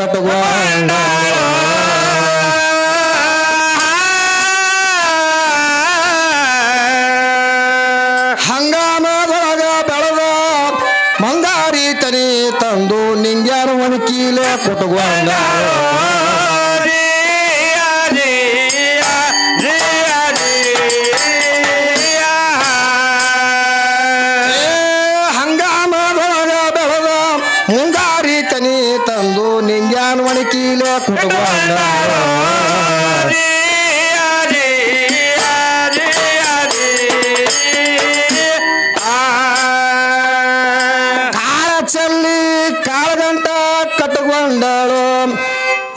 ಪಾಪ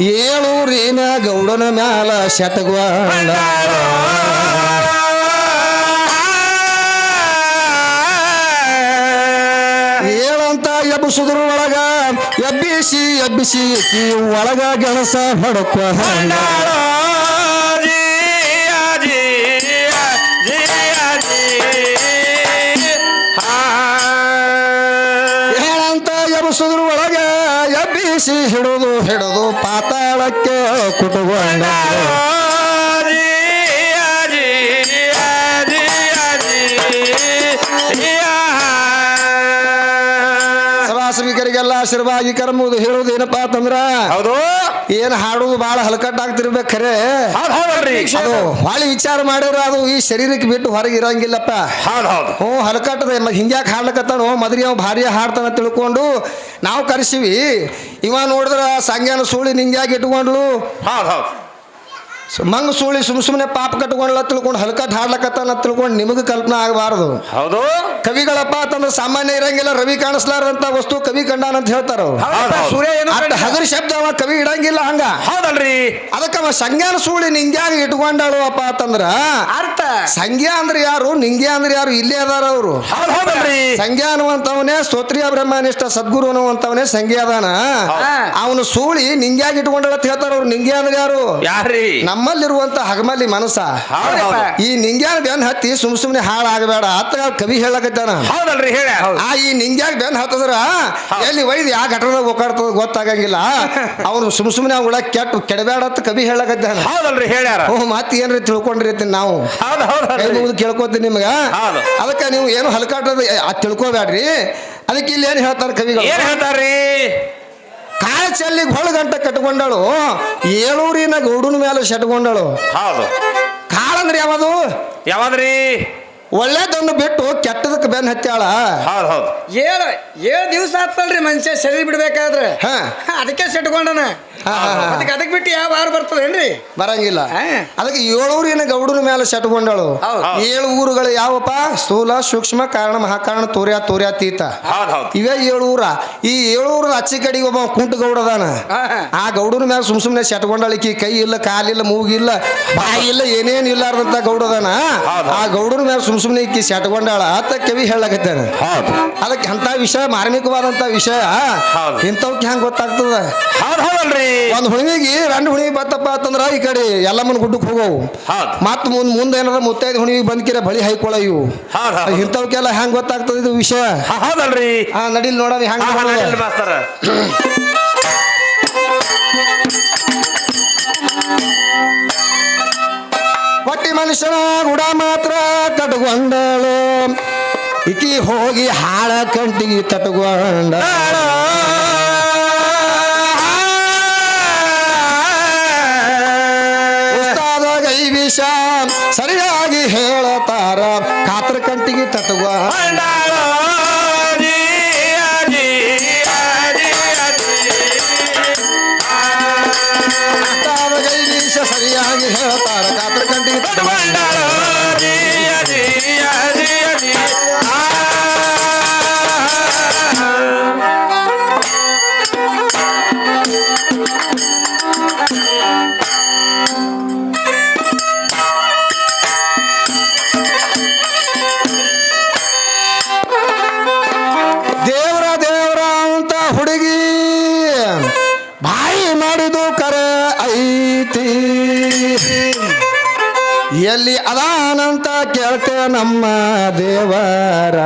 ಏಳೂರಿನ ಗೌಡನ ಮ್ಯಾಲ ಶತಗೊಂಡಳು ಏಳಂತ ಎಬ್ಬಿಸಿದ್ರ ಒಳಗ ಎಬ್ಬಿಸಿ ಎಬ್ಬಿಸಿ ಒಳಗ ಗೆಣಸ ಹೊಡ್ಕೊಂಡ ಎಬ್ಬಿಸಿ ಹಿಡಿದು ಹಿಡಿದು ಪಾತಾಳಕ್ಕೆ ಕುಟುಕೊಂಡ ಆಶೀರ್ವಾಗಿ ಕರ್ಮುದು ಹೇಳುದು ಏನಪ್ಪಾ ಅಂತಂದ್ರ ಹೌದು. ಏನ್ ಹಾಡುದು ಬಹಳ ಹಲಕಟ್ಟಾಗ್ತಿರ್ಬೇಕು ಖರೆ. ಹೌದು ಅದು ಹೊಳಿ ವಿಚಾರ ಮಾಡಿದ್ರ ಅದು ಈ ಶರೀರಕ್ಕೆ ಬಿಟ್ಟು ಹೊರಗೆ ಇರಂಗಿಲ್ಲಪ್ಪ. ಹ್ಞೂ ಹಲಕಟ್ಟದ ಹಿಂಗ್ಯಾಕೆ ಹಾಡ್ಲಕತ್ತಾನೋ? ಮದ್ರಿ ಅವ ಭಾರಿ ಹಾಡ್ತಾನ ತಿಳ್ಕೊಂಡು ನಾವು ಕರೆಸಿವಿ. ಇವ ನೋಡಿದ್ರ ಸಂಜ್ಞಾನ ಸೂಳಿ ನಿಂಗ್ಯಾಕೆ ಇಟ್ಕೊಂಡ್ಲು. ಹೌದು. ಮಂಗ ಸೂಳಿ ಸುಮ್ ಸುಮ್ಮನೆ ಪಾಪ ಕಟ್ಕೊಂಡ್ಲ ತಿಳ್ಕೊಂಡು ಹಲಕಟ್ ಹಾಡ್ಲಕತ್ತಾನ ತಿಳ್ಕೊಂಡು ನಿಮಗೆ ಕಲ್ಪನೆ ಆಗಬಾರದು. ಹೌದು. ಕವಿಗಳಪ್ಪ ಅಂತಂದ್ರೆ ಸಾಮಾನ್ಯ ಇರಂಗಿಲ್ಲ ರವಿ ಕಾಣಿಸ್ಲಾರಂತ ವಸ್ತು ಕವಿ ಕಂಡಾನ ಅಂತ ಹೇಳ್ತಾರ. ಸೂರ್ಯ ಹಗರ್ ಶಬ್ದ ಅವ ಕವಿ ಇಡಂಗಿಲ್ಲ ಹಂಗ. ಹೌದಲ್ರಿ. ಅದಕ್ಕ ಅವ ಸಂಜ್ಞಾನ ಸೂಳಿ ನಿಂಗ್ಯಾಗ ಇಟ್ಕೊಂಡಾಳು ಅಪ್ಪ ಅಂತಂದ್ರ ಅರ್ಥ. ಸಂಜ್ಞಾ ಅಂದ್ರೆ ಯಾರು? ನಿಂಗ್ಯಾ ಅಂದ್ರೆ ಯಾರು? ಇಲ್ಲೇ ಅದಾರ ಅವರು. ಹೌದು ಹೌದಲ್ರಿ. ಸಂಜ್ಞಾ ಅನ್ನುವಂಥವನೇ ಸ್ತೋತ್ರಿಯ ಬ್ರಹ್ಮನಿಷ್ಠ ಸದ್ಗುರು ಅನ್ನುವಂತವನೇ ಸಂಜ್ಞೆ ಅದಾನ. ಅವನು ಸೂಳಿ ನಿಂಗ್ಯಾಗ ಇಟ್ಕೊಂಡಳ ಅಂತ ಹೇಳ್ತಾರ ಅವ್ರು. ನಿಂಗ್ಯಾ ಅಂದ್ರೆ ಯಾರು? ಯಾರ್ರಿ? ನಮ್ಮಲ್ಲಿರುವಂತ ಹಗಮಲ್ಲಿ ಮನಸ್ಸ. ಈ ನಿಂಗ್ಯಾನ ಬೆನ್ ಹತ್ತಿ ಸುಮ್ ಸುಮ್ನೆ ಹಾಳಾಗಬೇಡ. ಅತ್ತ ಕವಿ ಹೇಳಕತ್ತಾನ. ಹೌದಲ್ರಿ ಹೇಳ. ಆ ಈ ನಿಂಗ್ಯಾಗ ಬೆನ್ ಹತ್ತದ್ರ ಎಲ್ಲಿ ಒಯ್ದು ಯಾವ ಘಟನೆ ಓಕಾಡ್ತದ ಗೊತ್ತಾಗಂಗಿಲ್ಲ. ಅವ್ರು ಸುಮ್ ಸುಮ್ನೆ ಉಳ ಕೆಟ್ಟು ಕೆಡಬೇಡ ಅಂತ ಕವಿ ಹೇಳಕತ್ತಾನ. ಹೌದಲ್ರಿ ಹೇಳ್ಯಾರ. ಓ ಮತ್ತೆ ಏನ್ರಿ ತಿಳ್ಕೊಂಡಿರ್ತೀನಿ ನಾವು. ಕೇಳ್ಕೊತೀನಿ ನಿಮ್ಗ. ಅದಕ್ಕೆ ನೀವು ಏನು ಹಲಕಾಟದ ತಿಳ್ಕೊಬೇಡ್ರಿ ಅದಕ್ಕೆ ಇಲ್ಲಿ ಏನು ಹೇಳ್ತಾರ ಕವಿಗಳು? ಏನ್ ಹೇಳ್ತಾರ್ರಿ? ಕಾಳ ಹೊಳ ಗಂಟೆ ಕಟ್ಕೊಂಡಳು. ಏಳೂರಿನ ಗೌಡನ ಮೇಲೆ ಶಟ್ಕೊಂಡಳು. ಹೌದು. ಕಾಳ ಅಂದ್ರೆ ಯಾವುದು? ಯಾವಾದ್ರಿ? ಒಳ್ಳೇದನ್ನು ಬಿಟ್ಟು ಕೆಟ್ಟದಕ್ಕೆ ಬೆನ್ ಹತ್ತಾಳ ಹೌದು ಹೌದು. ಏಳು ಏಳು ದಿವಸ ಆತಲ್ರಿ ಮನುಷ್ಯ ಶರೀರ ಬಿಡ್ಬೇಕಾದ್ರೆ. ಹಾ. ಅದಕ್ಕೆ ಸೆಟ್ಕೊಂಡನ. ಅದಕ್ಕೆ ಅದಕ್ಕೆ ಬಿಟ್ಟು ಯಾವ ವಾರ ಬರ್ತದೇನ್ರಿ ಬರಂಗಿಲ್ಲ. ಅದಕ್ಕೆ ಏಳೂರಿನ ಗೌಡನ ಮೇಲೆ ಶಟ್ಕೊಂಡಳು ಹೌದು. ಏಳು ಊರುಗಳು ಯಾವಪ್ಪ? ಸ್ಥೂಲ ಸೂಕ್ಷ್ಮ ಕಾರಣ ಮಹಾಕಾರಣ ತೋರ್ಯ ತೋರ್ಯ ತೀತ. ಹೌದು ಇವೇ ಏಳು ಊರ. ಈ ಏಳು ಊರ ಅಚ್ಚಿ ಕಡೆಗೆ ಒಬ್ಬ ಕುಂಟ ಗೌಡ ಅದಾನ. ಹಾ, ಹಾ. ಆ ಗೌಡನ ಮೇಲೆ ಸುಮ್ ಸುಮ್ನೆ ಶಟ್ಕೊಂಡಳಿಕಿ ಕೈ ಇಲ್ಲ ಕಾಲಿಲ್ಲ ಮೂಗಿಲ್ಲ ಬಾಯಿ ಇಲ್ಲ ಏನೇನು ಇಲ್ಲಾರ್ದಂತ ಗೌಡದಾನ. ಆ ಗೌಡನ ಮೇಲೆ ಸುಮ್ ಸುಮ್ನೆ ಇಕ್ಕಿ ಶಟ್ಕೊಂಡಾಳ ಅಂತ ಕವಿ ಹೇಳಕತ್ತಾನ. ಅದಕ್ಕೆ ಅಂತ ವಿಷಯ ಮಾರ್ಮಿಕವಾದಂತ ವಿಷಯ. ಹೌದು. ಇಂಥವ್ಕೆ ಹೆಂಗ್ ಗೊತ್ತಾಗ್ತದ? ಹೌದು ಹೌದಲ್ರಿ. ಒಂದು ಹುಣಿಮೆಗೆ ಎರಡು ಹುಣಿಮೆ ಬತ್ತಪ್ಪ ಅಂತಂದ್ರ ಈ ಕಡೆ ಎಲ್ಲಮ್ಮನ ಗುಡ್ಡಕ್ಕೆ ಹೋಗವು. ಮತ್ ಮುಂದ್ ಮುಂದೆ ಏನಾರ ಮುತ್ತೈದು ಹುಣಿವಿಗೆ ಬಂದ್ಕಿರ ಬಳಿ ಹೈಕೊಳ ಇವು. ಇಂಥವಕ್ಕೆಲ್ಲ ಹೆಂಗ್ ಗೊತ್ತಾಗ್ತದ ಇದು ವಿಷಯ? ನಡೀಲಿ ಹಾ ನೋಡ ಹೆಂಗ್ ಕೊಟ್ಟಿ ಮನುಷ್ಯನ ಗುಡ ಮಾತ್ರ ಕಟ್ಕೊಂಡಳು ಇಕಿ ಹೋಗಿ ಹಾಳ ಕಂಟಿಗೆ ತಟ್ಕೊಂಡ ಸರಿಯಾಗಿ ಹೇಳತಾರ. ಕಾತ್ರ ಕಂಟಿಗೆ ತಟುವ. ಸರಿಯಾಗಿ ಹೇಳ್ತಾರ. ಕಾತ್ರ ಕಂಟಿಗೆ ತಟ್ಕೊಂಡ ಐತಿ ಎಲ್ಲಿ ಅದಾನಂತ ಕೇಳ್ತೆ ನಮ್ಮ ದೇವರ.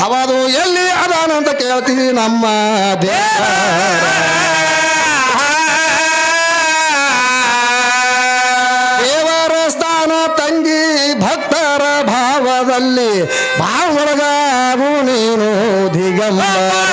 ಹವದು ಎಲ್ಲಿ ಅದಾನಂತ ಕೇಳ್ತೀವಿ ನಮ್ಮ ದೇವರ. ಸ್ಥಾನ ತಂಗಿ ಭಕ್ತರ ಭಾವದಲ್ಲಿ ಭಾವೊಳಗಾಗು ನೀನು ದಿಗಂಬರ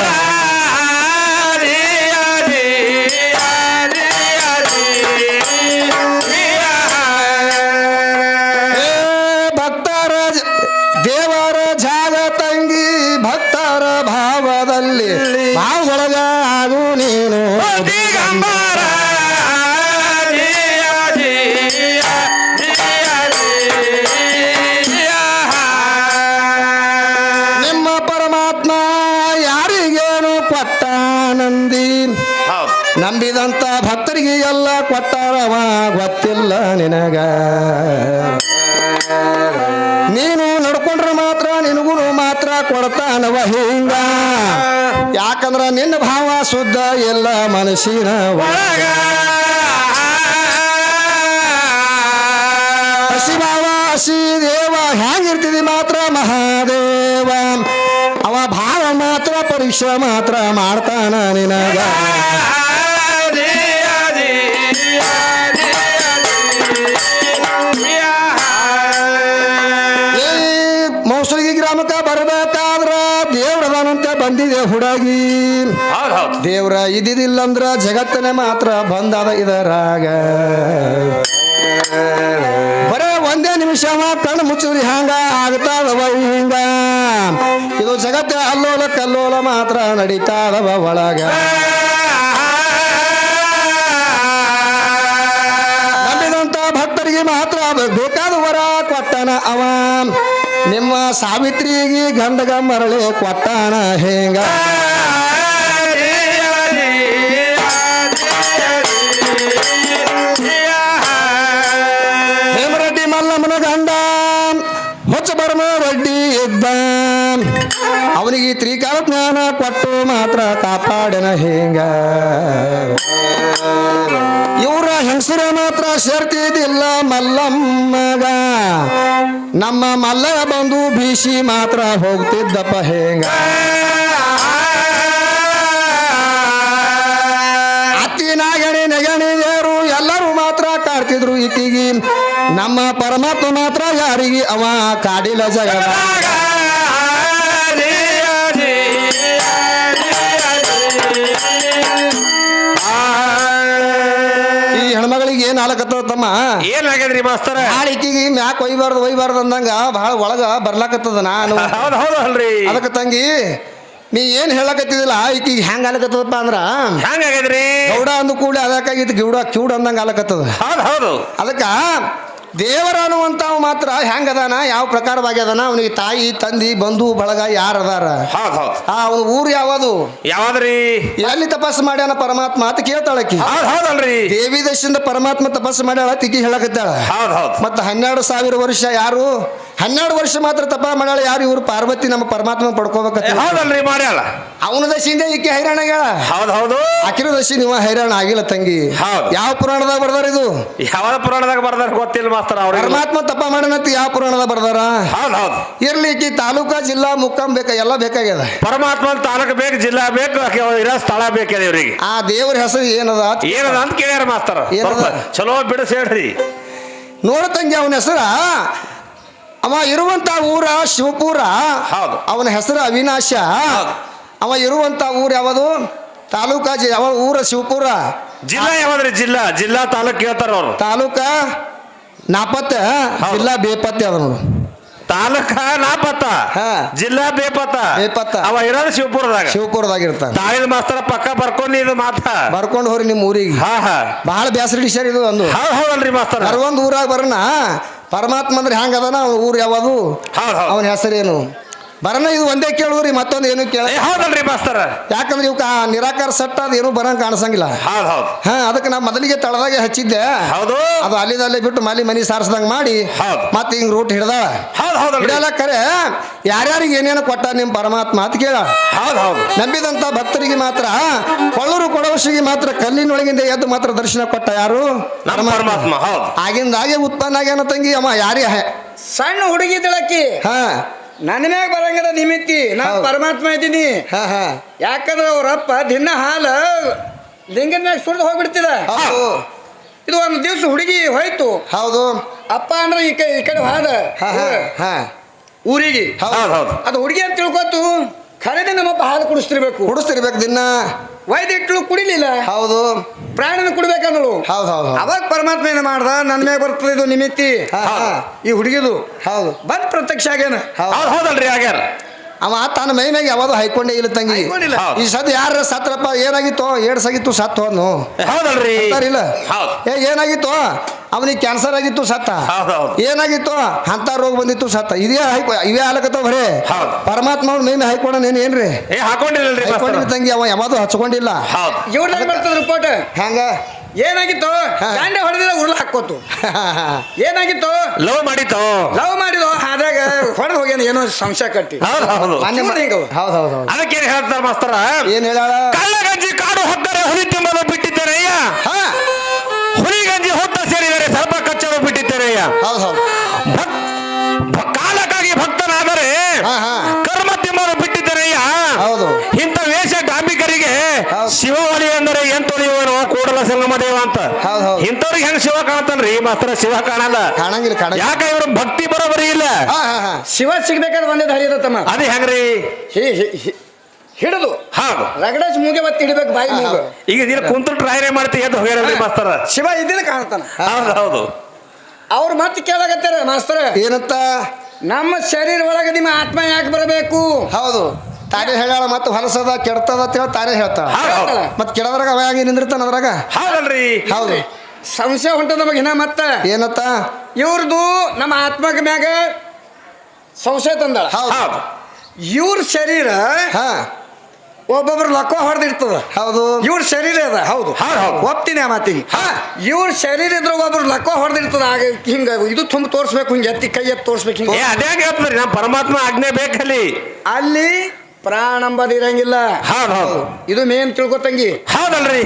ನಿನಗ. ನೀನು ನಡ್ಕೊಂಡ್ರೆ ಮಾತ್ರ ನಿನಗೂ ಮಾತ್ರ ಕೊಡ್ತಾನವ ಹಿಂಗ. ಯಾಕಂದ್ರ ನಿನ್ನ ಭಾವ ಶುದ್ಧ ಎಲ್ಲ ಮನಸ್ಸಿನ ಒಳಗ. ಹಸಿ ಭಾವ, ಹಸಿ ದೇವ, ಹ್ಯಾಂಗಿರ್ತಿದಿ ಮಾತ್ರ ಮಹಾದೇವ. ಅವ ಭಾವ ಮಾತ್ರ ಪರೀಕ್ಷೆ ಮಾತ್ರ ಮಾಡ್ತಾನ ನಿನಗ. ಹುಡುಗಿ. ದೇವ್ರ ಇದ್ದಿದ್ದಿಲ್ಲ ಅಂದ್ರ ಜಗತ್ತನೆ ಮಾತ್ರ ಬಂದದ ಇದರಾಗ. ಬರೇ ಒಂದೇ ನಿಮಿಷ ಕಣ್ಣು ಮುಚ್ಚಿದ್ರಿ ಹಂಗ ಆಗ್ತಾದವ ಹಿಂಗ. ಇದು ಜಗತ್ತ ಅಲ್ಲೋಲ ಕಲ್ಲೋಲ ಮಾತ್ರ ನಡೀತಾದವ ಒಳಗ. ನಂಬಿದಂತ ಭಕ್ತರಿಗೆ ಮಾತ್ರ ಬೇಕಾದ ವರ ಕೊಟ್ಟನ ಅವ. ನಿಮ್ಮ ಸಾವಿತ್ರಿಗೆ ಗಂಧಗ ಮರಳಿ ಕೊಟ್ಟಾಣ ಹೇಂಗ? ಹೇಮರೆಡ್ಡಿ ಮಲ್ಲಮ್ಮನ ಗಂಡ ಹೊಚ್ಚ ಬರ್ಮ ರೆಡ್ಡಿ ಇದ್ದ. ಅವನಿಗೆ ತ್ರಿಕಾಲ ಜ್ಞಾನ ಕೊಟ್ಟು ಮಾತ್ರ ಕಾಪಾಡನ ಹೇಂಗ. ಇವರ ಹೆಂಗಸರ ಮಾತ್ರ ಸೇರ್ತಿದ್ದಿಲ್ಲ ಮಲ್ಲಮ್ಮಗ. ನಮ್ಮ ಮಲ್ಲ ಬಂದು ಬೀಸಿ ಮಾತ್ರ ಹೋಗ್ತಿದ್ದಪ್ಪ ಹೇಂಗ. ಅತ್ತಿ ನಾಗಣಿ ದೇವರು ಎಲ್ಲರೂ ಮಾತ್ರ ಕಾಡ್ತಿದ್ರು ಈಕಿಗೆ ನಮ್ಮ ಪರಮಾತ್ಮ ಮಾತ್ರ ಯಾರಿಗೆ ಅವ ಕಾಡಿಲ್ಲ ಜಗದ. ತಮ್ಮ ಏನಾಗ್ಯದ್ರಿ ಮಾಸ್ತರ? ಆಳಿಕಿಗೆ ಮ್ಯಾಕ್ ಒಯ್ಬಾರ್ದು ಒಯ್ಬಾರ್ದು ಅಂದಂಗ ಬಹಳ ಒಳಗ ಬರ್ಲಾಕತ್ತದ ನಾನು ಹೌದು ಹೌದು ಅಲ್ರಿ. ಅದಕ್ಕೆ ತಂಗಿ ನೀ ಏನ್ ಹೇಳಕತ್ತಿದಿಲ್ಲ ಈಕಿಗೆ ಹೆಂಗ್ ಆಲಕತ್ತದಪ್ಪ ಅಂದ್ರ? ಹಂಗಾಗ್ಯದ್ರಿ ಗೌಡ ಅಂದ ಕೂಡಲೇ ಅದಕ್ಕಾಗಿತ್ತು ಗಿಡ ಕ್ಯೂಡ್ ಅಂದಂಗ ಆಲಕತ್ತದ. ಹೌದು ಹೌದು. ಅದಕ್ಕ ದೇವರ ಅನ್ನುವಂಥವು ಮಾತ್ರ ಹೆಂಗದಾನ ಯಾವ ಪ್ರಕಾರವಾಗ್ಯದಾನ ಅವನಿಗೆ ತಾಯಿ ತಂದಿ ಬಂಧು ಬಳಗ ಯಾರದಾರ? ಅದಾರ ಹೌದು ಆ ಅವನ ಊರು ಯಾವುದು? ಯಾವ್ದ್ರಿ? ಎಲ್ಲಿ ತಪಸ್ಸು ಮಾಡ್ಯಾನ ಪರಮಾತ್ಮ ಅಂತ ಕೇಳ್ತಾಳಕಿ ಹೌದು ಹೌದಲ್ರಿ. ದೇವಿ ದಶಿಂದ ಪರಮಾತ್ಮ ತಪಸ್ಸು ಮಾಡ್ಯಾಳ ತಿಕ್ಕಿ ಹೇಳಕತ್ತಾಳ. ಹೌದು ಹೌದು. ಮತ್ತ ಹನ್ನೆರಡು ಸಾವಿರ ವರ್ಷ ಯಾರು? ಹನ್ನೆರಡು ವರ್ಷ ಮಾತ್ರ ತಪ ಮಾಡ್ಯಾಳ ಯಾರು ಇವ್ರು ಪಾರ್ವತಿ ನಮ್ಮ ಪರಮಾತ್ಮ ಪಡ್ಕೋಬೇಕಲ್ರಿ ಹೌದಲ್ರಿ ಮಾಡ್ಯಾಳ ಅವನ ದಶಿಂದ ಈಕೆ ಹೈರಾಣ ಆಗ್ಯಾಳ. ಹೌದು ಹೌದು. ಅಕಿನ ದಶಿ ನಿಮ್ಮ ಹೈರಾಣ ಆಗಿಲ್ಲ ತಂಗಿ. ಹೌದು. ಯಾವ ಪುರಾಣದಾಗ ಬರ್ದಾರ ಇದು? ಯಾವ ಪುರಾಣದಾಗ ಬರ್ದಾರ ಗೊತ್ತಿಲ್ಲ ಮಾಸ್ತರ ಅವ್ರ ಪರಮಾತ್ಮ ತಪ ಮಾಡನಂತ ಯಾವ ಪುರಾಣದಾಗ ಬರ್ದಾರ? ಹೌದು ಹೌದು. ಇರ್ಲಿ ಈಕಿ ತಾಲೂಕಾ ಜಿಲ್ಲಾ ಮುಕ್ಕಾಂ ಬೇಕ ಎಲ್ಲ ಬೇಕಾಗ್ಯದ. ಪರಮಾತ್ಮ ತಾಲೂಕು ಬೇಕು ಜಿಲ್ಲಾ ಬೇಕು ಇರೋ ಸ್ಥಳ ಬೇಕಿದೆ ಇವರಿಗೆ. ಆ ದೇವ್ರ ಹೆಸರು ಏನದ? ಏನದ ಅಂತ ಕೇಳ್ಯಾರ ಮಾಸ್ತರ. ಚಲೋ ಬಿಡಿಸ್ ಹೇಳ್ರಿ. ನೋಡ ತಂಗಿ ಅವನ ಹೆಸರ ಅವ ಇರುವಂತ ಊರ ಶಿವಪುರ ಹೌದು. ಅವನ ಹೆಸರು ಅವಿನಾಶ. ಅವ ಇರುವಂತ ಊರು ಯಾವುದು ತಾಲೂಕಾ ಜಿ ಯಾವ ಊರ ಶಿವಪುರ ಜಿಲ್ಲಾ ಯಾವ್ದ್ರಿ ಜಿಲ್ಲಾ ಜಿಲ್ಲಾ ತಾಲೂಕ್ ಕೇಳ್ತಾರ ಅವ್ರು ತಾಲೂಕ ನಾಪತ್ತೆ. ಜಿಲ್ಲಾ ಬೇಪತ್ತೆ ಅದ ನೋಡು ತಾಲೂಕ ನಾಪತ್ತ ಹಾ. ಜಿಲ್ಲಾ ಬೇಪತ್ತ ಬೇಪತ್ತ. ಅವ ಇರೋದು ಶಿವಪುರದಾಗ. ಶಿವಪುರದಾಗ ಇರ್ತಾನ ತಾಯಿದ ಮಾಸ್ತರ ಪಕ್ಕ ಬರ್ಕೊಂಡು ಇದು ಮಾತ. ಬರ್ಕೊಂಡು ಹೋರಿ ನಿಮ್ಮ ಊರಿಗೆ. ಹಾ ಹಾ. ಬಹಳ ಬ್ಯಾಸರಿ ಡಿಶರ್ ಇದು ಒಂದು. ಹೌದ್ ಹೌದಲ್ರಿ ಮಾಸ್ತರ. ಒಂದು ಊರಾಗ ಬರೋಣ. ಪರಮಾತ್ಮ ಅಂದ್ರೆ ಹೆಂಗದನ ಅವ್ನ ಊರು ಯಾವುದು? ಅವನ ಹೆಸರೇನು? ಬರನ ಇದು ಒಂದೇ ಕೇಳುದ್ರಿ ಮತ್ತೊಂದು ಏನು ಕೇಳ ಏ ಹೌದಲ್ರಿ ಮಾಸ್ತರ. ಯಾಕಂದ್ರೆ ಇವಕ್ಕ ನಿರಾಕಾರ ಸಟ್ಟ ಅದು ಏನು ಬರಂಗ್ ಕಾಣಿಸಂಗಿಲ್ಲ. ಹೌದು ಹೌದ್. ಹಾ ಅದಕ್ಕೆ ನಾ ಮೊದಲಿಗೆ ತಳದಾಗೆ ಹಚ್ಚಿದ್ದೆ. ಹೌದು. ಅದು ಅಲ್ಲಿಂದ ಅಲ್ಲೇ ಬಿಟ್ಟು ಮಾಲಿ ಮನಿ ಸಾರಿಸ್ದಂಗ್ ಮಾಡಿ ಹೌದು. ಮತ್ತೆ ಹಿಂಗ್ ರೂಟ್ ಹಿಡ್ದ. ಹೌದು ಹೌದು ಹಿಡಲ್ಲ ಕರೆ ಯಾರ್ಯಾರಿಗೆ ಏನೇನು ಕೊಟ್ಟ ನಿಮ್ ಪರಮಾತ್ಮ ಅಂತ ಕೇಳ. ಹೌದು ಹೌದು. ನಂಬಿದಂತ ಭಕ್ತರಿಗೆ ಮಾತ್ರ ಕೊಳ್ಳರು ಕೊಡವಶಿಗೆ ಮಾತ್ರ ಕಲ್ಲಿನೊಳಗಿಂದ ಎದ್ದು ಮಾತ್ರ ದರ್ಶನ ಕೊಟ್ಟ ಯಾರು? ನಮ್ಮ ಪರಮಾತ್ಮ. ಹೌದ್. ಆಗಿಂದಾಗೆ ಉತ್ಪನ್ನ ಆಗ್ಯಾನ ತಂಗಿ ಅಮ್ಮ ಯಾರೇ ಸಣ್ಣ ಹುಡುಗಿ ತಿಳಕಿ. ಹಾ. ನನ್ನ ಮ್ಯಾಗ ಬರಂಗಿಲ್ಲ ನಿಮಿತ್ತಿ. ನಾನು ಪರಮಾತ್ಮ ಇದ್ದೀನಿ. ಹಾ ಹಾ. ಯಾಕಂದ್ರೆ ಅವರಪ್ಪ ದಿನ ಹಾಲು ಲಿಂಗದ ಮ್ಯಾಗ ಸುರಿದು ಹೋಗ್ಬಿಡ್ತಿದ. ಇದು ಒಂದು ದಿವ್ಸ ಹುಡುಗಿ ಹೋಯ್ತು. ಹೌದು. ಅಪ್ಪ ಅಂದ್ರೆ ಈ ಕಡೆ ಈ ಕಡೆ ಹೋದ. ಹಾ ಹಾ ಹಾ. ಊರಿಗೆ. ಹೌದು ಹೌದು. ಅದು ಹುಡುಗಿ ಅಂತ ತಿಳ್ಕೊತು. ಖರೇದಿ ನಮ್ಮಪ್ಪ ಹಾಲು ಕುಡಿಸ್ತಿರ್ಬೇಕು. ಕುಡಿಸ್ತಿರ್ಬೇಕು ದಿನ. ವೈದ್ಯ ಇಟ್ಲು ಕುಡಿಲಿಲ್ಲ. ಹೌದು. ಪ್ರಾಣನ ಕುಡ್ಬೇಕಂದಳು. ಹೌದು ಹೌದು ಅವಾಗ ಪರಮಾತ್ಮ ಏನ ಮಾಡ್ದ ನನ್ನ ಮ್ಯಾಗ ಬರ್ತದೆ ಇದು ನಿಮಿತ್ತಿ. ಹಾ, ಹಾ. ಈ ಹುಡುಗಿದು. ಹೌದು. ಬಂದ್ ಪ್ರತ್ಯಕ್ಷ ಆಗ್ಯಾನ. ಹೌದು. ಹೌದ್ ಹೌದಲ್ರಿ ಆಗ್ಯಾರ. ಅವ ತಾನು ಮೈ ಮ್ಯಾಗ ಯಾವುದು ಹೈಕೊಂಡೇ ಇಲ್ಲ ತಂಗಿ. ಈ ಸದ್ ಯಾರ ಸತ್ರಪ್ಪ ಏನಾಗಿತ್ತು ಏಡ್ಸಾಗಿತ್ತು ಸತ್ತು ಅನ್ನು ಏ, ಹೌದಲ್ರಿ. ಇಲ್ಲ ಹೌದ್. ಏ ಏನಾಗಿತ್ತು? ಅವನಿಗೆ ಕ್ಯಾನ್ಸರ್ ಆಗಿತ್ತು ಸತ್ತ. ಏನಾಗಿತ್ತು? ಅಂತ ರೋಗ ಬಂದಿತ್ತು ಸತ್ತ. ಇದೇ ಹೈಕೋ ಇವೇ ಆಲಕತ್ತಾವ ಬರೇ. ಹೌದು. ಪರಮಾತ್ಮ ಅವ್ರು ಮೈ ಹೈಕೋಣ ಹೈಕೊಂಡ ಏನ್ ಏನ್ರಿ ಹೈಕೊಂಡಿಲ್ಲ। ತಂಗಿ ಅವ ಯಾವುದು ಹಚ್ಕೊಂಡಿಲ್ಲ. ಹೌದ್. ಇವ್ರದಾಗ ಬರ್ತದ ರಿಪೋರ್ಟ್ ಹಂಗ ಏನಾಗಿತ್ತು. ಗಾಂಡೆ ಹೊಡೆದಿಲ್ಲ ಉರ್ಲ ಹಾಕೋತು ಏನಾಗಿತ್ತು? ಲವ್ ಮಾಡಿತ್ತು. ಲವ್ ಮಾಡಿದ ಆದಾಗ ಹೊಡೆದು ಹೋಗ್ಯಾನ ಏನೋ ಸಂಶಯ ಕಟ್ಟಿ. ಅದಕ್ಕೆ ಏನ್ ಹೇಳ್ತಾರ ಮಾಸ್ತರ ಏನ್ ಹೇಳ ಕಳ್ಳಗಂಜಿ ಕಾಡು ಹೊತ್ತರೆ ಹುಲಿ ತಿಂಬಲು ಬಿಟ್ಟಿದ್ದೇನೆ ಅಯ್ಯ. ಹಾ. ಹುಲಿಗಂಜಿ ಹೌದು ಕಾಲಕ್ಕಾಗಿ ಭಕ್ತನಾದರೆ ಕರ್ಮ ತಿಮ್ಮರು ಬಿಟ್ಟಿದ್ದರಯ್ಯ. ಹೌದು. ಇಂಥ ವೇಷ ಡಾಂಬಿಕರಿಗೆ ಶಿವವಳಿ ಅಂದರೆ ಏನ್ ತೊಳೆಯುವನು ಕೂಡಲ ಸಂಗಮದೇವ ಅಂತ. ಹೌದು, ಹೌದು. ಇಂಥವ್ರಿಗೆ ಹೆಂಗ್ ಶಿವ ಕಾಣತಾನ್ರಿ? ಮಾತ್ರ ಶಿವ ಕಾಣಲ್ಲ. ಕಾಣಂಗಿಲ್ಲ ಕಾಣ ಯಾಕ ಇವ್ರ ಭಕ್ತಿ ಬರೋಬರಿ ಇಲ್ಲ? ಶಿವ ಸಿಗ್ಬೇಕಾದ್ರೆ ಒಂದೇ ದಾರಿ ಇದ ತಮ್ಮ. ಅದೇ ಹೆಂಗ್ರಿ? ಹಿ- ಹಿ- ಹಿ- ಹಿಡಿದು. ಹೌದು ರಗಡಸ್ ಮೂಗೆ ಮತ್ತೆ ಹಿಡಿಬೇಕು ಬಾಯಿ ಮೂಗ. ಈಗ ಕುಂತು ಟ್ರೈನೇ ಮಾಡ್ತಿ ಎದ್ದು ಹೋಗ್ಯಾರಲ್ರಿ ಮಾಸ್ತರ. ಶಿವ ಇದ್ದಿನ ಕಾಣ್ತಾನ. ಹೌದು ಹೌದು. ಅವ್ರು ಮತ್ತೆ ಕೇಳಾಗತ್ತಾರ ಮಾಸ್ತರ? ಏನಂತ? ನಮ್ಮ ಶರೀರ ಒಳಗೆ ನಿಮ್ಮ ಆತ್ಮ ಯಾಕೆ ಬರಬೇಕು? ಹೌದು. ತಾನೇ ಹೇಳ ಮತ್ತೆ ಹೊಲಸದ ಕೆಡ್ತದ ಅಂತ ಹೇಳಿ ತಾನೇ ಹೇಳ್ತಾಳ. ಹೌದು. ಮತ್ತೆ ಮತ್ ಕೆಡದ್ರಾಗ ಅವ ಹಂಗೆ ನಿಂದಿರ್ತಾನ ಅದ್ರಾಗ? ಹೌದಲ್ರಿ ಹೌದು. ಸಂಶಯ ಹೊಂಟ ನಮಗೆ ಇನ್ನ ಮತ್ತ? ಏನತ್ತ ಇವ್ರದ್ದು ನಮ್ಮ ಆತ್ಮಕ ಮ್ಯಾಗ ಸಂಶಯ ತಂದಳ. ಹೌದು ಹೌದು. ಇವ್ರ ಶರೀರ ಹಾ. ಒಬ್ಬೊಬ್ರು ಲಕ್ಕ ಹೊಡೆದಿರ್ತದ. ಹೌದು. ಇವ್ರ ಶರೀರ ಅದ. ಹೌದು. ಒಪ್ತೀನಿ ಆ ಮಾತಿಗೆ. ಇವ್ರ ಶರೀರ ಇದ್ರ ಒಬ್ರು ಲಕ್ಕ ಹೊಡೆದಿರ್ತದ. ಆಗ ಹಿಂಗ ಇದು ತುಂಬ ತೋರಿಸ್ಬೇಕು ಹಿಂಗೆ ಎತ್ತಿ ಕೈ ಎತ್ತಿ ತೋರಿಸ್ಬೇಕು ಹಿಂಗೆ ಅದೇ ಹೇಳ್ತಾರೆ. ನಮ್ಮ ಪರಮಾತ್ಮ ಆಜ್ಞೆ ಬೇಕಲ್ಲಿ. ಅಲ್ಲಿ ಪ್ರಾಣ ಅಂಬದು ಇರಂಗಿಲ್ಲ. ಹೌದು ಹೌದು. ಇದು ಮೇನ್ ತಿಳ್ಕೊತಂಗಿ ಹೌದಲ್ರಿ.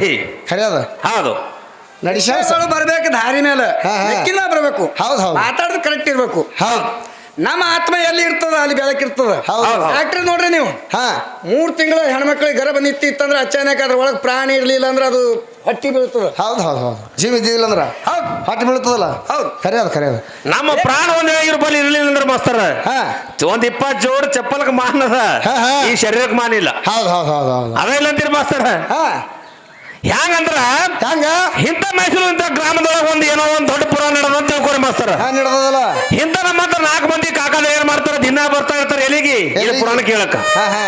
ಖರೆ ಹೌದು. ನಡಿಸ ವಿಷಯಗಳು ಬರ್ಬೇಕು ದಾರಿ ಮೇಲೆ. ಹಾ, ಹಾ. ಬರಬೇಕು. ಹೌದು, ಹೌದು. ಮಾತಾಡೋದು ಕರೆಕ್ಟ್ ಇರ್ಬೇಕು. ಹೌದು. ನಮ್ಮ ಆತ್ಮ ಎಲ್ಲಿ ಇರ್ತದ? ಅಲ್ಲಿ ಬೆಳಕಿರ್ತದ ಹೌದು, ಹೌದು. ಡಾಕ್ಟ್ರಿ ನೋಡ್ರಿ ನೀವು. ಹಾ. ಮೂರ್ ತಿಂಗಳ ಹೆಣ್ಮಕ್ಳಿಗೆ ಗರ್ಭ ನಿಂತಿತ್ತಂದ್ರೆ ಅಚಾನಕ್ ಅದ್ರ ಒಳಗೆ ಪ್ರಾಣಿ ಇರ್ಲಿಲ್ಲ ಅಂದ್ರೆ ಅದು ಹಟ್ಟಿ ಬೀಳ್ತದ. ಹೌದು ಹೌದು ಹೌದು. ಜೀವ ಇದ್ದಿಲ್ಲ ಅಂದ್ರ? ಹೌದು. ಹಟ್ಟಿ ಬೀಳ್ತದಲ್ಲ? ಹೌದು. ಖರೆ ಅದು ಖರೆ ಅದ. ನಮ್ಮ ಪ್ರಾಣ ಒಂದ್ ರೂಪಾಯಿ ಇರ್ಲಿಲ್ಲ ಅಂದ್ರೆ ಮಾಸ್ತರ. ಹಾ. ಒಂದ್ ಇಪ್ಪತ್ತು ಜೋಡ್ ಚಪ್ಪಲ್ಗೆ ಮಾನದ. ಅದ ಹಾ, ಹಾ. ಈ ಶರೀರಕ್ಕೆ ಮಾನಿಲ್ಲ. ಇಲ್ಲ ಹೌದು ಹೌದು ಹೌದು ಹೌದು. ಅದ ಇಲ್ಲ ಅಂತೀರಿ ಮಾಸ್ತರ? ಹಾ. ಹೆಂಗಂದ್ರ ಹಂಗ ಇಂಥ ಮೈಸೂರು ಇಂತ ಗ್ರಾಮದೊಳಗೆ ಒಂದು ಏನೋ ಒಂದು ದೊಡ್ಡ ಪುರಾಣ ನಡೆದ ತಿಳ್ಕೊರಿ ಮಾಸ್ತರ. ಇಂತ ನಡೆದದಲ್ಲ? ಇಂಥ ನಮ್ಮ ಹತ್ರ ನಾಲ್ಕು ಮಂದಿ ಕಾಕಾಲ ಏನ್ ಮಾಡ್ತಾರ? ದಿನ ಬರ್ತಾ ಇರ್ತಾರೆ ಎಲ್ಲಿಗೆ ಪುರಾಣ ಕೇಳಕ್ಕ. ಹಾ ಹಾ.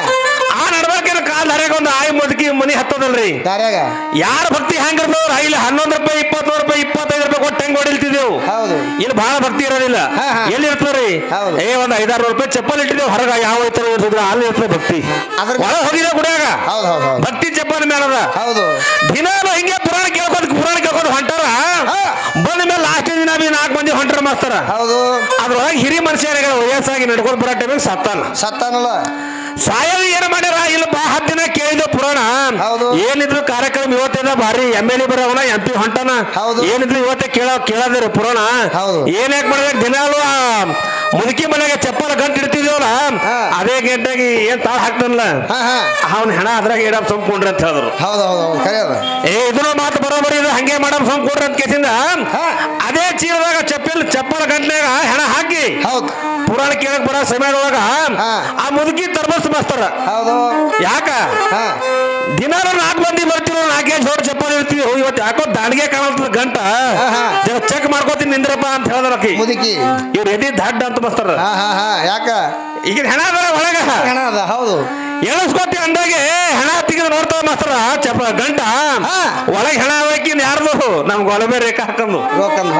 ಆ ನಡ್ಬೇಕೇನ ಕಾಲ್ ದಾರ್ಯಾಗ ಒಂದು ಆಯಿ ಮುದುಕಿ ಮನಿ ಹತ್ತದಲ್ರಿ? ದಾರ್ಯಾಗ? ಯಾರ ಭಕ್ತಿ ಹೆಂಗಿರ್ತಾವ್ರ ಇಲ್ಲಿ ಹನ್ನೊಂದು ರೂಪಾಯಿ ಇಪ್ಪತ್ತು ರೂಪಾಯಿ ಇಪ್ಪತ್ತೈದು ರೂಪಾಯಿ ಕೊಟ್ಟು ಹೆಂಗ್ ಹೊಡಿಲ್ತಿದ್ದೇವು? ಹೌದು. ಇಲ್ಲಿ ಬಹಳ ಭಕ್ತಿ ಇರೋದಿಲ್ಲ. ಎಲ್ಲಿ ಇರ್ತದ್ರಿ ಹೌದು. ಏ ಒಂದ್ ಐದಾರು ರೂಪಾಯಿ ಚಪ್ಪಲ್ ಇಟ್ಟಿದ್ದೇವೆ. ಹೊರಗ ಯಾವ ಇರ್ತದ ಅಲ್ಲಿ ಇರ್ತದೆ ಭಕ್ತಿ. ಒಳ ಹೋಗಿದ ಗುಡಿಯಾಗ? ಹೌದು ಹೌದು ಹೌದು. ಭಕ್ತಿ ಚಪ್ಪಲ್ ಮೇಲದ ಹೌದು. ದಿನ ಹಿಂಗೆ ಪುರಾಣ ಕೇಳ್ಕೊಂಡು ಪುರಾಣ ಕೇಳ್ಕೊಂಡು ಹೊಂಟಾರ. ಬಂದ ಮೇಲೆ ಲಾಸ್ಟ್ ದಿನ ಬಿ ನಾಲ್ಕು ಮಂದಿ ಹೊಂಟರ ಮಾಸ್ತಾರ. ಹೌದು. ಅದ್ರೊಳಗೆ ಹಿರಿ ಮನುಷ್ಯರಿಗೆ ವಯಸ್ಸಾಗಿ ನಡ್ಕೊಂಡು ಬರೋ ಟೈಮಿಗೆ ಸತ್ತಾನ. ಸತ್ತಾನಲ್ಲ? ಸಾಯಲು ಏನು ಮಾಡ್ಯಾರ ಇಲ್ಲಿ ಬಾ ಹತ್ತು ದಿನ ಕೇಳಿದ ಪುರಾಣ. ಹೌದು. ಏನಿದ್ರು ಕಾರ್ಯಕ್ರಮ ಇವತ್ತಿಂದ ಭಾರಿ ಎಂ ಎಲ್ ಎ ಬರೋವನ ಎಂ ಪಿ ಹೊಂಟನ. ಹೌದು. ಏನಿದ್ರು ಇವತ್ತೇ ಕೇಳ ಕೇಳದ್ರಿ ಪುರಾಣ. ಹೌದು. ಏನ್ ಯಾಕೆ ಮಾಡ್ಬೇಕು ದಿನಾಲು ಮುದುಕಿ ಮನೆಗೆ ಚಪ್ಪಲ ಗಂಟು ಇಡ್ತಿದ್ವಲ್ಲ? ಅದೇ ಗಂಟೆಗೆ ಏನ್ ತಾಳ ಹಾಕ್ತಾನಲ್ಲ ಅವನ ಹೆಣ ಅದ್ರಾಗ ಇಡಮ್ ಸುಮ್ಕೊಂಡ್ರಿ ಅಂತ ಹೇಳಿದ್ರು. ಏ ಇದ್ರ ಮಾತು ಬರೋಬರಿ ಇದು. ಹಂಗೆ ಮಾಡಮ್ ಸುಮ್ಕೊಂಡ್ರಿ ಅಂತ ಕೇಸಿಂದ. ಅದೇ ಚೀಲದಾಗ ಚಪ್ಪಲ್ ಚಪ್ಪಲ ಗಂಟ್ನಾಗ ಹೆಣ ಹಾಕಿ ಹೌದು. ಪುರಾಣ ಕೇಳಕ್ ಬರ ಸಮಯದೊಳಗ. ಆ ಮುದುಕಿ ತರ್ಬಸ್ ಮಾಸ್ತಾರ. ಹೌದು. ಯಾಕ? ದಿನ ನಾಲ್ಕು ಮಂದಿ ಬರ್ತೀವಿ ನಾಲ್ಕೇ ಜೋರ್ ಚಪ್ಪಲ್ ಇರ್ತೀವಿ ಇವತ್ತು ಯಾಕೋ ದಾಂಡಿಗೆ ಕಾಣಲ್ತದ ಗಂಟ. ಚೆಕ್ ಮಾಡ್ಕೋತೀನಿ ನಿಂದ್ರಪ್ಪ ಅಂತ ಹೇಳಿದ್ರ ಮುದುಕಿ. ಇವ್ರು ಎದಿ ದಡ್ಡ ಅಂತ ಬಸ್ತಾರ ಯಾಕ? ಈಗ ಹೆಣ ಅದರ ಒಳಗ. ಹೆಣ ಅದ ಹೌದು. ಎಳಸ್ಕೊತಿ ಅಂದಾಗೆ ಹೆಣ ತೆಗೆದು ನೋಡ್ತಾವ ಮಾಸ್ತರ. ಚಪ್ಪ ಗಂಟ. ಒಳಗೆ ಹೆಣ ಹಾಕಿನ್ ಯಾರ್ದು? ನಮ್ಗೆ ಒಳಬೇರೆ ರೇಖಾ ಹಾಕೊಂಡು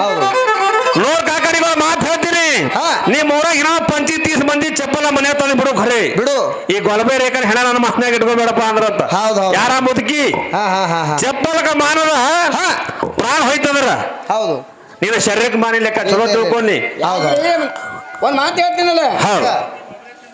ಹೌದು. ನೋಡ್ ಕಾಕಡಿಗಳ ಮಾತು ಹೇಳ್ತೀನಿ. ಹಾ. ನಿಮ್ ಊರಾಗ ಏನೋ ಪಂಚಿ ತೀಸ್ ಮಂದಿ ಚಪ್ಪಲ ಮನೆ ತಂದು ಬಿಡು ಖರೆ. ಬಿಡು. ಈ ಗೊಲಬೆ ರೇಖನ ಹೆಣ ನನ್ನ ಮಸ್ನಾಗ ಇಟ್ಕೊಬೇಡಪ್ಪ ಅಂದ್ರಂತ. ಯಾರ ಮುದುಕಿ? ಹಾ ಹಾ ಹಾ ಹಾ. ಚಪ್ಪಲಕ ಮಾನದ? ಹಾ. ಪ್ರಾಣ ಹೋಯ್ತಂದ್ರ? ಹೌದು. ನೀನು ಶರೀರಕ್ಕೆ ಮಾನಿ ಲೆಕ್ಕ ಚಲೋ ತಿಳ್ಕೊಂಡಿ ಒಂದ್ ಮಾತು ಹೇಳ್ತೀನಲ್ಲ?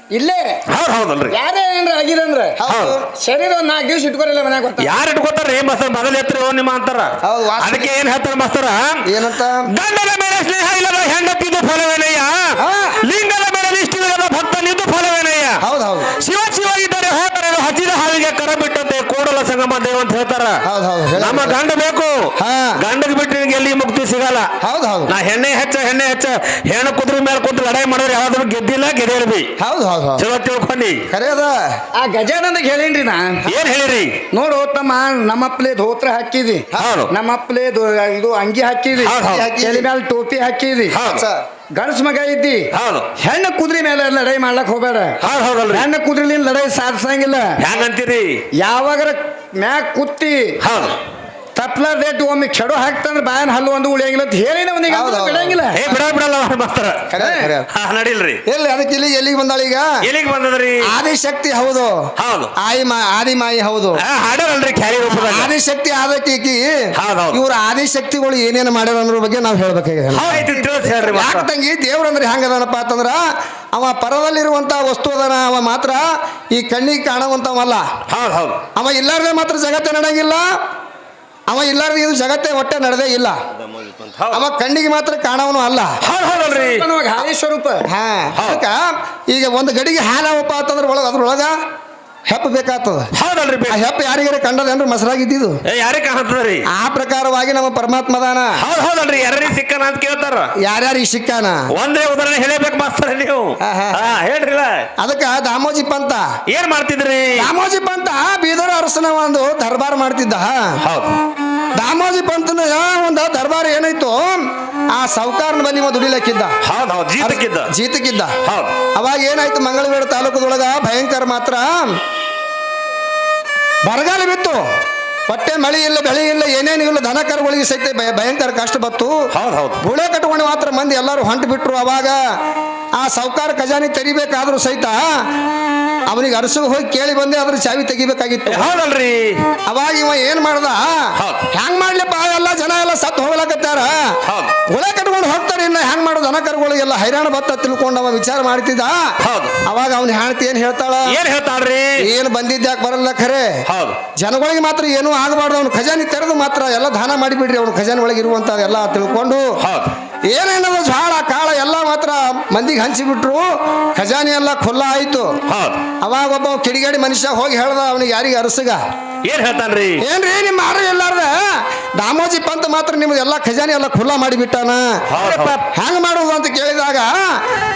ಹೌದು ಇಲ್ಲೇ? ಹೌದ್ ಹೌದಲ್ರಿ ಯಾರೇ ಏನ್ರ ಆಗಿರಂದ್ರೆ ಹೌದು. ಶರೀರ ಒಂದ್ ನಾಲ್ಕು ದಿವ್ಸ ಇಟ್ಕೊರಿಲ್ಲ ಮನ್ಯಾಗ ಗೊತ್ತ? ಯಾರು ಇಟ್ಕೋತಾರ್ರಿ ಮಸ್ತರ ಮೊದಲ ಎತ್ತರ ನಿಮ್ಮ ಅಂತಾರ. ಹೌದು, ವಾಸನೆ. ಅದಕ್ಕೆ ಏನ್ ಹೇಳ್ತಾರ ಮಸ್ತರ? ಏನಂತ? ಗಂಡನ ಮೇಲೆ ಸ್ನೇಹ ಇಲ್ಲದ ಹೆಂಡತಿದ್ದು ಫಲವೇನಯ್ಯ? ಹಾ. ಲಿಂಗದ ಮೇಲೆ ನಿಷ್ಠಿಲ್ಲದ ಭಕ್ತನಿದ್ದು ಫಲವೇನಯ್ಯ? ಹೌದು ಹೌದು. ಶಿವ ಶಿವ ಇದ್ದರೆ ಹೋದರೆ ಹಚ್ಚಿದ ಹಾವಿಗೆ ಕರ ಬಿಟ್ಟಂತೆ ಸಂಗಮ ದೇವ ಅಂತ ಹೇಳ್ತಾರ. ಹೌದು ಹೌದು ಹೇಳಿ. ನಮ್ಮ ಗಂಡ ಬೇಕು. ಹಾ. ಗಂಡಗ್ ಬಿಟ್ಟು ನಿನಗೆ ಎಲ್ಲಿ ಮುಕ್ತಿ ಸಿಗಲ್ಲ. ಹೌದು ಹೌದು. ನಾ ಹೆಣ್ಣೆ ಹೆಚ್ಚ ಹೆಣ್ಣೆ ಹೆಚ್ಚ. ಹೆಣ್ಣು ಕುದುರೆ ಮೇಲೆ ಕುಂತು ಲಡಾಯಿ ಮಾಡಿದ್ರೆ ಯಾವ್ದಾದ್ರು ಗೆದ್ದಿಲ್ಲ ಗೆದೇಳ್ಬಿ. ಹೌದು ಹೌದು ಹೌದು. ಚಲೋ ತಿಳ್ಕೊಂಡಿ. ಖರೆ ಅದ. ಆ ಗಜಾನಂದಗೆ ಹೇಳೇನ್ರಿ ನಾ. ಏನ್ ಹೇಳಿರಿ? ನೋಡು ತಮ್ಮ ನಮ್ಮಪ್ಪಲೆ ಧೋತ್ರ ಹಾಕಿದಿ. ಹೌದು. ನಮ್ಮಪ್ಪಲೆ ಇದು ಅಂಗಿ ಹಾಕಿದಿ. ಹೌದು, ಹೌದು. ತಲೆ ಮೇಲೆ ಟೋಪಿ ಹಾಕಿದಿ. ಹೌದು. ಸ- ಮಗ ಇದ್ದಿ. ಹೌದು. ಹೆಣ್ಣು ಕುದ್ರಿ ಮೇಲೆ ಲಡಾಯಿ ಮಾಡ್ಲಕ್ ಹೋಗ್ಬೇಡ. ಹೌದು ಹೌದಲ್ರಿ ಹೆಣ್ಣು ಲಡೈ ಲಡಾಯಿ ಸಾಧಿಸಂಗಿಲ್ಲ. ಹೆಂಗಂತೀರಿ? ಯಾವಾಗರ ಮ್ಯಾಕ್ ಕುತ್ತಿ. ಹೌದು. ತಪ್ಲಾರ್ ರೇಟ್ ಒಮ್ಮೆ ಚಡೋ ಹಾಕ್ತಂದ್ರೆ ಬಾಯನ್ ಹಲ್ಲು ಒಂದು ಉಳಿಯಂಗಿಲ್ಲ ಅಂತ ಹೇಳಿ ಅವನಿಗೆ ಹೌದು, ಹೌದು. ಬಿಡಂಗಿಲ್ಲ. ಏ ಬಿಡ ಬಿಡಲ್ಲ ಬರ್ತಾರ. ಖರೆ ಖರೆ ಹಾ ನಡಿಲ್ರಿ. ಎಲ್ಲಿ ಅದಕ್ಕೆ ಇಲ್ಲಿ ಎಲ್ಲಿಗೆ ಬಂದಾಳ ಈಗ? ಎಲ್ಲಿಗೆ ಬಂದದ್ರಿ? ಆದಿಶಕ್ತಿ ಹೌದು. ಹೌದು. ಆಯಿ ಮಾ ಆದಿಮಾಯಿ ಹೌದು. ಆ, ಹಾಡರಲ್ರಿ ಕ್ಯಾರಿ ರೂಪದಾಗ ಆದಿಶಕ್ತಿ ಆದಕ್ಕೆ ಈಕಿ ಹೌದ್ ಹೌದ್. ಇವ್ರ ಆದಿಶಕ್ತಿಗಳು ಏನೇನು ಮಾಡ್ಯಾರ ಅನ್ನೋ ಬಗ್ಗೆ ನಾವು ಹೇಳ್ಬೇಕಾಗಿದೆ. ಆಯ್ತು ತಿಳಿಸ್ ಹೇಳ್ರಿ ಯಾಕೆ. ತಂಗಿ ದೇವ್ರಂದ್ರೆ ಹೆಂಗದನಪ್ಪ ಅಂತಂದ್ರ ಅವ ಪರದಲ್ಲಿರುವಂತ ವಸ್ತು ಅದನ ಅವ ಮಾತ್ರ ಈ ಕಣ್ಣಿಗೆ ಕಾಣುವಂತವಲ್ಲ. ಹೌದ್ ಹೌದು. ಅವ ಇಲ್ಲಾರ್ದೆ ಮಾತ್ರ ಜಗತ್ತೇ ನಡೆಯಂಗಿಲ್ಲ. ಅವ ಇಲ್ಲಾರ್ದೆ ಇದು ಜಗತ್ತೇ ಒಟ್ಟೆ ನಡೆದೇ ಇಲ್ಲ. ಅವ ಕಣ್ಣಿಗೆ ಮಾತ್ರ ಕಾಣವನು ಅಲ್ಲ. ಹಾಲಿ ಸ್ವರೂಪ. ಹಾ ಅದಕ್ಕ ಈಗ ಒಂದು ಗಡಿಗೆ ಹಾಲವಪ್ಪ ಅಂತಂದ್ರೆ ಒಳಗ ಅದ್ರೊಳಗ ಹೆಪ್ಪ ಬೇಕಾಗ್ತದ. ಹೌದಲ್ರಿ ಆ ಹೆಪ್ಪ ಯಾರಿಗಾರ ಕಂಡದೇನ್ರಿ? ಯಾರಿಗೆ ಕಾಣತ್ತದ್ರಿ ಆ ಪ್ರಕಾರವಾಗಿ ನಮ್ಮ ಪರಮಾತ್ಮದಾನ ಹೌದ್ ಹೌದಲ್ರಿ ಯಾರಿಗೆ ಸಿಕ್ಕಾನ ಅಂತ ಕೇಳ್ತಾರ. ಯಾರ್ಯಾರಿಗೆ ಸಿಕ್ಕಾನ? ಒಂದೇ ಉದಾಹರಣೆ ಹೇಳಬೇಕು ಮಾಸ್ತರ ನೀವು. ಹಾ, ಹಾ. ಹಾ ಹೇಳ್ರಿಲ್ಲ. ಅದಕ್ಕ ದಾಮೋಜಿ ಪಂತ. ಏನ್ ಮಾಡ್ತಿದ್ರಿ? ದಾಮೋಜಿ ಪಂತ ಬೀದರ ಅರಸನ ಒಂದು ದರ್ಬಾರ್ ಮಾಡ್ತಿದ್ದ. ಹೌದು. ದಾಮೋಜಿ ಪಂತನ ಒಂದು ದರ್ಬಾರ್ ಏನಾಯ್ತು? ಆ ಸೌಕಾರನ ಬನ್ನಿ ಒಂದು ದುಡಿಲಕ್ಕಿದ್ದ. ಹೌದು ಜೀತಕ್ಕಿದ್ದ. ಜೀತಕ್ಕಿದ್ದ. ಹೌದ್. ಅವಾಗ ಏನಾಯ್ತು ಮಂಗಳವೇಡ ತಾಲೂಕದೊಳಗ ಭಯಂಕರ ಮಾತ್ರ? ಬರಗಾಲ ಬಿತ್ತು. ಹೊಟ್ಟೆ ಮಳೆ ಇಲ್ಲ ಬೆಳೆ ಇಲ್ಲ ಏನೇನು ಇಲ್ಲ ದನ ಕರುಗಳಿಗೆ ಸಹಿತ ಭಯ- ಭಯಂಕರ ಕಷ್ಟ ಬತ್ತು ಹೌದು ಹೌದು. ಗುಳೆ ಕಟ್ಕೊಂಡು ಮಾತ್ರ ಮಂದಿ ಎಲ್ಲರೂ ಹೊಂಟು ಬಿಟ್ರು ಅವಾಗ. ಆ ಸಾವುಕಾರ ಖಜಾನೆ ತೆರಿಬೇಕಾದ್ರೂ ಸಹಿತ ಅವನಿಗೆ ಅರಸಿಗೆ ಹೋಗಿ ಕೇಳಿ ಬಂದೆ ಅದ್ರ ಚಾವಿ ತೆಗಿಬೇಕಾಗಿತ್ತು. ಹೌದಲ್ರಿ. ಅವಾಗ ಇವ ಏನ್ ಮಾಡ್ದ? ಹ್ಯಾಂಗ್ ಹೆಂಗ್ ಮಾಡ್ಲಿಪ್ಪ ಎಲ್ಲ ಜನ ಎಲ್ಲ ಸತ್ತು ಹೋಗ್ಲಕತ್ತಾರ. ಹುಳ ಕಟ್ಕೊಂಡು ಹೋಗ್ತಾರೆ ಇನ್ನ ಹೆಂಗ್ ಮಾಡೋದು? ದನ ಎಲ್ಲ ಹೈರಾಣ ಬತ್ತ ತಿಳ್ಕೊಂಡು ಅವ ವಿಚಾರ ಮಾಡ್ತಿದ್ದ. ಅವಾಗ ಅವ್ನ ಹೆಣ್ತಿ ಏನ್ ಹೇಳ್ತಾಳ? ಏನ್ ಹೇಳ್ತಾಳ್ರಿ? ಏನ್ ಬಂದಿದ್ಯಾಕ ಬರಲ್ಲ ಖರೆ? ಹೌದು. ಜನಗಳಿಗೆ ಮಾತ್ರ ಏನೂ ಆಗಬಾರ್ದು. ಅವ್ನು ಖಜಾನಿ ತೆರೆದು ಮಾತ್ರ ಎಲ್ಲ ದಾನ ಮಾಡಿಬಿಡ್ರಿ. ಅವ್ನು ಖಜಾನೆ ಒಳಗೆ ಇರುವಂತ ಎಲ್ಲ ತಿಳ್ಕೊಂಡು ಹೌದು ಜಾಳ ಜ್ವಾಳ ಕಾಳ ಎಲ್ಲ ಮಾತ್ರ ಮಂದಿಗೆ ಹಂಚಿಬಿಟ್ರು. ಖಜಾನೆ ಎಲ್ಲ ಖುಲ್ಲ ಆಯ್ತು. ಅವಾಗ ಒಬ್ಬ ಕಿಡಿಗೇಡಿ ಮನುಷ್ಯ ಹೋಗಿ ಹೇಳ್ದ ಅವನಿಗೆ ಯಾರಿಗೆ ಅರಸಗ? ಏನ್ ಹೇಳ್ತಾನ್ರಿ? ಏನ್ರಿ ನಿಮ್ಮ ಆರ ಎಲ್ಲಾರ್ದ? ದಾಮೋಜಿ ಪಂತ ಮಾತ್ರ ನಿಮ್ಗೆ ಎಲ್ಲ ಖಜಾನೆ ಎಲ್ಲ ಖುಲ್ಲಾ ಮಾಡಿಬಿಟ್ಟಾನ. ಹೆಂಗ್ ಮಾಡುದು ಅಂತ ಕೇಳಿದಾಗ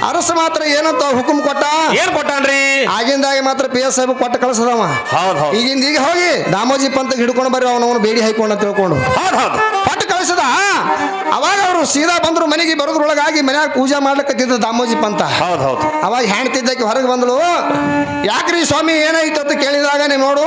ಅರಸ ಮಾತ್ರ ಏನಂತ ಹುಕುಮ್ ಕೊಟ್ಟ? ಏನ್ ಕೊಟ್ಟಾನ್ರಿ? ಆಗಿಂದಾಗೆ ಮಾತ್ರ ಪಿ ಎಸ್ ಸಾಹೇಬ್ ಕೊಟ್ಟ ಕಳ್ಸದವ. ಈಗಿಂದ ಈಗ ಹೋಗಿ ದಾಮೋಜಿ ಪಂತ ಹಿಡ್ಕೊಂಡು ಬರ್ರಿ ಅವನವನು ಬೇಡಿ ಹಾಕೊಂಡ ಅಂತ ತಿಳ್ಕೊಂಡು. ಪಟ್ಟ ಕೊಟ್ಟು ಕಳಿಸದ? ಅವಾಗ ಅವರು ಸೀದಾ ಬಂದ್ರು ಮನೆಗೆ ಬರೋದ್ರೊಳಗಾಗಿ ಮನ್ಯಾಗ ಪೂಜೆ ಮಾಡ್ಲಿಕ್ಕತ್ತಿದ್ದ ದಾಮೋಜಿ ಪಂತ. ಹೌದ್ ಹೌದು. ಅವಾಗ ಹೆಣ್ತಿದ್ದಕ್ಕೆ ಹೊರಗೆ ಬಂದಳು. ಯಾಕ್ರಿ ಸ್ವಾಮಿ ಏನಾಯ್ತು ಅಂತ ಕೇಳಿದಾಗ ನೀವು ನೋಡು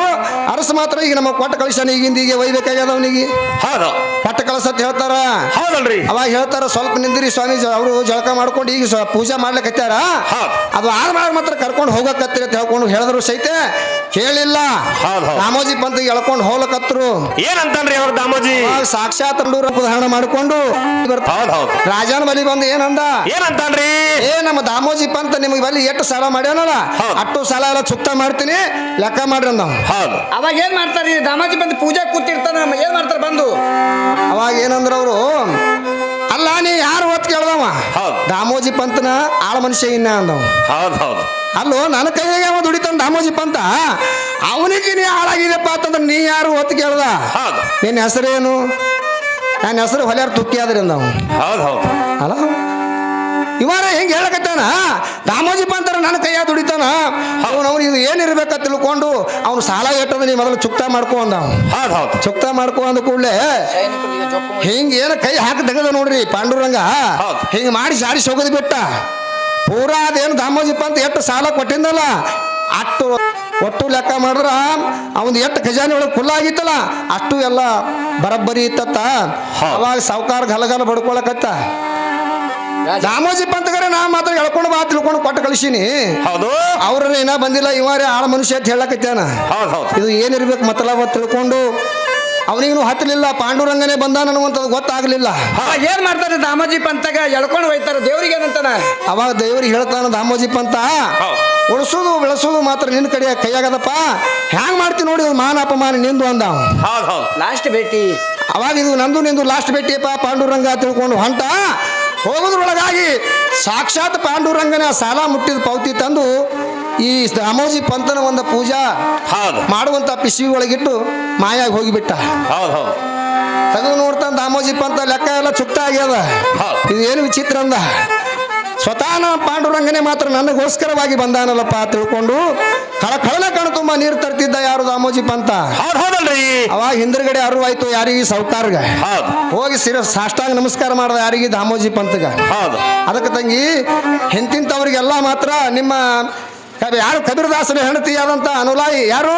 ಅರಸ ಮಾತ್ರ ಈಗ ನಮ್ಮ ಕೊಟ್ಟ ಕಳಿಸ್ತಾನೆ ಈಗಿಂದ ಈಗ ಒಯ್ಬೇಕಾಗ್ಯದ ಅವನಿಗೆ ಹೌದು. ಕೊಟ್ಟ ಕಳಿಸತ್ ಹೇಳ್ತಾರ? ಹೌದಲ್ರಿ. ಅವಾಗ ಹೇಳ್ತಾರ ಸ್ವಲ್ಪ ನಿಂದಿರಿ ಸ್ವಾಮಿ ಅವರು ಜಳಕ ಮಾಡ್ಕೊಂಡು ಈಗ ಸ್ವ- ಪೂಜೆ ಮಾಡ್ಲಿಕ್ಕತ್ತಾರ ಹೌದ್. ಅದು ಮಾಡ ಮಾತ್ರ ಕರ್ಕೊಂಡು ಹೋಗಕತ್ತೀರಿ ಅಂತ ಹೇಳ್ಕೊಂಡು ಹೇಳಿದ್ರು ಸಹಿತ ಕೇಳಿಲ್ಲ. ಹೌದ್ ಹೌದ್. ರಾಮೋಜಿ ಪಂತ ಎಳ್ಕೊಂಡು ಹೋಗ್ಲಕತ್ರು. ಏನಂತಾನ್ರಿ ಅವ್ರ ದಾಮೋಜಿ ಅವಾಗ ಸಾಕ್ಷಾತ್ ತಂಡೂರ ಉದಾಹರಣೆ ಮಾಡಿಕೊಂಡು ಬರ್ತಾ ಹೌದ್ ಹೌದ್. ರಾಜನ ಬಲಿ ಬಂದು ಏನಂದ? ಏನಂತಾನ್ರಿ? ಏ ನಮ್ಮ ದಾಮೋಜಿ ಪಂತ ನಿಮಗೆ ಬಲಿ ಎಷ್ಟು ಸಾಲ ಮಾಡ್ಯಾನಲ್ಲ? ಅಟ್ಟು ಅಷ್ಟು ಸಾಲ ಎಲ್ಲ ಚುಕ್ತ ಮಾಡ್ತೀನಿ. ಲೆಕ್ಕ ಮಾಡ್ರಿ ಅಂದ ಹೌದು. ಅವಾಗ ಏನ್ ಮಾಡ್ತಾರೆ? ದಾಮಾಜಿ ಬಂದು ಪೂಜೆ ಕೂತಿರ್ತಾನ ಏನ್ ಮಾಡ್ತಾರೆ ಬಂದು? ಅವಾಗ ಏನಂದ್ರ ಅವರು ಅಲ್ಲ ನೀ ಯಾರು ಹೊತ್ತು ಕೇಳ್ದವ? ಹೌದ್. ದಾಮೋಜಿ ಪಂತನ ಆಳ ಮನುಷ್ಯ ಇನ್ನ ಅಂದವ. ಹೌದ್ ಹೌದು. ಅಲ್ಲೋ ನನ್ನ ಕೈಯಾಗ ಅವ ದುಡಿತಾನ ದಾಮೋಜಿ ಪಂತ? ಅವನಿಗೆ ನೀ ಹಾಳಾಗಿದೆಪ್ಪ ಅಂತಂದ್ರೆ ನೀ ಯಾರು ಹೊತ್ತು ಕೇಳ್ದ? ಹೌದು. ನಿನ್ನ ಹೆಸರೇನು ನನ್ನ ಹೆಸರು ಹೊಲಿಯಾರು ತುಕ್ಕಿ ಆದ್ರಿ ಅಂದವ. ಹೌದ್ ಹೌದು. ಅಲ್ಲ ಇವಾರ ಹೆಂಗೆ ಹೇಳಕತ್ತಾನ ದಾಮೋಜಿ ಪಂತರ ನನ್ನ ಕೈಯಾಗ ದುಡಿತಾನ? ಅವನು ಅವ್ನು ಇದು ಏನಿರ್ಬೇಕ ತಿಳ್ಕೊಂಡು ಅವನು ಸಾಲ ಎಟ್ಟದ ನೀ ಮೊದಲು ಚುಕ್ತ ಮಾಡ್ಕೊ ಅಂದ ಅವ್ನು. ಹೌದ್ ಹೌದು. ಚುಕ್ತ ಮಾಡ್ಕೊ ಅಂದ ಕೂಡಲೇ ಹಿಂಗ ಏನ ಕೈ ಹಾಕಿ ತೆಗೆದ ನೋಡ್ರಿ ಪಾಂಡುರಂಗ. ಹಿಂಗ ಮಾಡಿ ಸಾರಿಸಿ ಸೋಗದ್ ಬಿಟ್ಟ. ಪೂರಾ ಅದೇನು ದಾಮೋಜಿ ಪಂತ ಎಷ್ಟು ಸಾಲ ಕೊಟ್ಟಿದ್ದಲ್ಲ ಅಷ್ಟು ಒಟ್ಟು ಲೆಕ್ಕ ಮಾಡಿದ್ರ ಅವನ್ ಎಷ್ಟು ಖಜಾನೆ ಒಳಗೆ ಫುಲ್ ಆಗಿತ್ತಲ್ಲ ಅಷ್ಟು ಎಲ್ಲ ಬರಬ್ಬರಿ ಇತ್ತತ್ತ. ಅವಾಗ ಸಾವುಕಾರ ಗಲಗಲ ಬಡ್ಕೊಳಕತ್ತ. ದಾಮೋಜಿ ಪಂತಗಾರ ನಾ ಮಾತ್ರ ಎಳ್ಕೊಂಡು ಬಾ ತಿಳ್ಕೊಂಡು ಕೊಟ್ಟು ಕಳಿಸೀನಿ. ಹೌದು. ಅವ್ರ ಏನ ಬಂದಿಲ್ಲ ಇವರೇ ಆಳ ಮನುಷ್ಯ ಅಂತ ಹೇಳಕತ್ತೇನ? ಹೌದು ಹೌದು. ಇದು ಏನಿರ್ಬೇಕು ಮತ್ತಲ ತಿಳ್ಕೊಂಡು ಅವನಿಗೂ ಹತ್ತಲಿಲ್ಲ ಪಾಂಡುರಂಗನೇ ಬಂದ ಅನ್ನುವಂಥದ್ದು ಗೊತ್ತಾಗ್ಲಿಲ್ಲ. ಏನ್ ಮಾಡ್ತಾರೆ ದಾಮೋಜಿ ಪಂತಗ? ಎಳ್ಕೊಂಡು ಹೋಯ್ತಾರ ದೇವ್ರಿಗೆ ಏನಂತಾನ? ಅವಾಗ ದೇವ್ರಿಗೆ ಹೇಳ್ತಾನ ದಾಮೋಜಿ ಪಂತ ಹೌದು. ಉಳಿಸೋದು ಬೆಳೆಸೋದು ಮಾತ್ರ ನಿನ್ನ ಕಡೆ ಕೈಯಾಗದಪ್ಪ ಹ್ಯಾಂಗ್ ಮಾಡ್ತೀನಿ ನೋಡಿ ಮಾನ ಅಪಮಾನ ನಿಂದು ಅಂದ ಅವ. ಹೌದು ಹೌದು. ಲಾಸ್ಟ್ ಭೇಟಿ. ಅವಾಗ ಇದು ನಂದು ನಿಂದು ಲಾಸ್ಟ್ ಭೇಟಿಯಪ್ಪ ಪಾಂಡುರಂಗ ತಿಳ್ಕೊಂಡು ಹೊಂಟ. ಹೋಗೋದ್ರೊಳಗಾಗಿ ಸಾಕ್ಷಾತ್ ಪಾಂಡುರಂಗನ ಸಾಲ ಮುಟ್ಟಿದ ಪೌತಿ ತಂದು ಈ ದಾಮೋಜಿ ಪಂತನ ಒಂದು ಪೂಜಾ ಹೌದು. ಮಾಡುವಂತ ಪಿಶಿ ಒಳಗಿಟ್ಟು ಮಾಯಾಗಿ ಹೋಗಿಬಿಟ್ಟ. ಹೌದು ಹೌದು. ತೆಗೆದು ನೋಡ್ತಾನೆ ದಾಮೋಜಿ ಪಂತ ಲೆಕ್ಕ ಎಲ್ಲ ಚುಕ್ತ ಆಗ್ಯದ. ಇದು ಏನು ವಿಚಿತ್ರ ಅಂದ? ಸ್ವತಃ ಪಾಂಡುರಂಗನೇ ಮಾತ್ರ ನನಗೋಸ್ಕರವಾಗಿ ಬಂದಾನಲ್ಲಪ್ಪ ತಿಳ್ಕೊಂಡು ಕಳ ಕಳಲ ಕಣ್ ತುಂಬಾ ನೀರು ತರ್ತಿದ್ದ ಯಾರು ದಾಮೋಜಿ ಪಂತ? ಹೌದು ಹೌದಲ್ರಿ. ಅವಾಗ ಹಿಂದ್ರಗಡೆ ಅರಿವಾಯ್ತು ಯಾರಿಗೆ ಸೌಕಾರ್ಗ? ಹೌದು. ಹೋಗಿ ಸಿರ ಸಾಷ್ಟಾಂಗ ನಮಸ್ಕಾರ ಮಾಡ್ದ ಯಾರಿಗೆ ದಾಮೋಜಿ ಪಂತಗ? ಹೌದು. ಅದಕ್ಕೆ ತಂಗಿ ಹಿಂತಿಂತವ್ರಿಗೆಲ್ಲ ಮಾತ್ರ ನಿಮ್ಮ ಯಾರು ಕಬೀರದಾಸನ ಹೆಂಡತಿ ಆದಂತ ಅನುಲಾಯಿ ಯಾರು?